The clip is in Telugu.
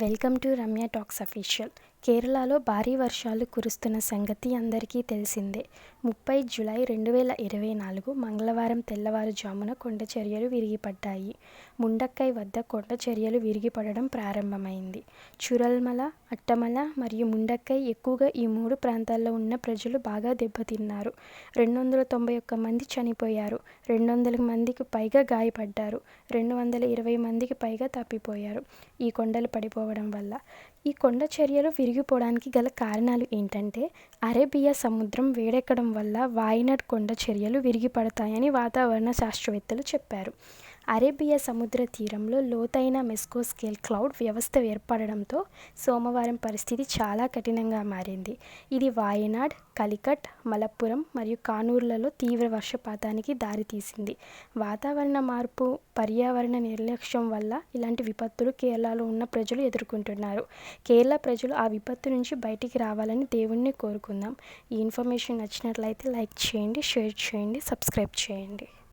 Welcome to Ramya Talks Official. కేరళలో భారీ వర్షాలు కురుస్తున్న సంగతి అందరికీ తెలిసిందే. ముప్పై జూలై రెండు వేల ఇరవై నాలుగు మంగళవారం తెల్లవారుజామున కొండచరియలు విరిగిపడ్డాయి. ముండక్కై వద్ద కొండచరియలు విరిగిపడడం ప్రారంభమైంది. చురల్మల అట్టమల మరియు ముండక్కై ఎక్కువగా ఈ మూడు ప్రాంతాల్లో ఉన్న ప్రజలు బాగా దెబ్బతిన్నారు. రెండు వందల తొంభై ఒక్క మంది చనిపోయారు. రెండు వందల మందికి పైగా గాయపడ్డారు. రెండు వందల ఇరవై మందికి పైగా తప్పిపోయారు. ఈ కొండలు పడిపోవడం వల్ల ఈ కొండ చర్యలు విరిగిపోవడానికి గల కారణాలు ఏంటంటే అరేబియా సముద్రం వేడెక్కడం వల్ల వాయినాడ్ కొండ చర్యలు విరిగిపడతాయని వాతావరణ శాస్త్రవేత్తలు చెప్పారు. అరేబియా సముద్ర తీరంలో లోతైన మెస్కోస్కేల్ క్లౌడ్ వ్యవస్థ ఏర్పడడంతో సోమవారం పరిస్థితి చాలా కఠినంగా మారింది. ఇది వాయనాడ్ కలికట్ మలప్పురం మరియు కానూర్లలో తీవ్ర వర్షపాతానికి దారితీసింది. వాతావరణ మార్పు పర్యావరణ నిర్లక్ష్యం వల్ల ఇలాంటి విపత్తులు కేరళలో ఉన్న ప్రజలు ఎదుర్కొంటున్నారు. కేరళ ప్రజలు ఆ విపత్తు నుంచి బయటికి రావాలని దేవుణ్ణి కోరుకుందాం. ఈ ఇన్ఫర్మేషన్ నచ్చినట్లయితే లైక్ చేయండి షేర్ చేయండి సబ్స్క్రైబ్ చేయండి.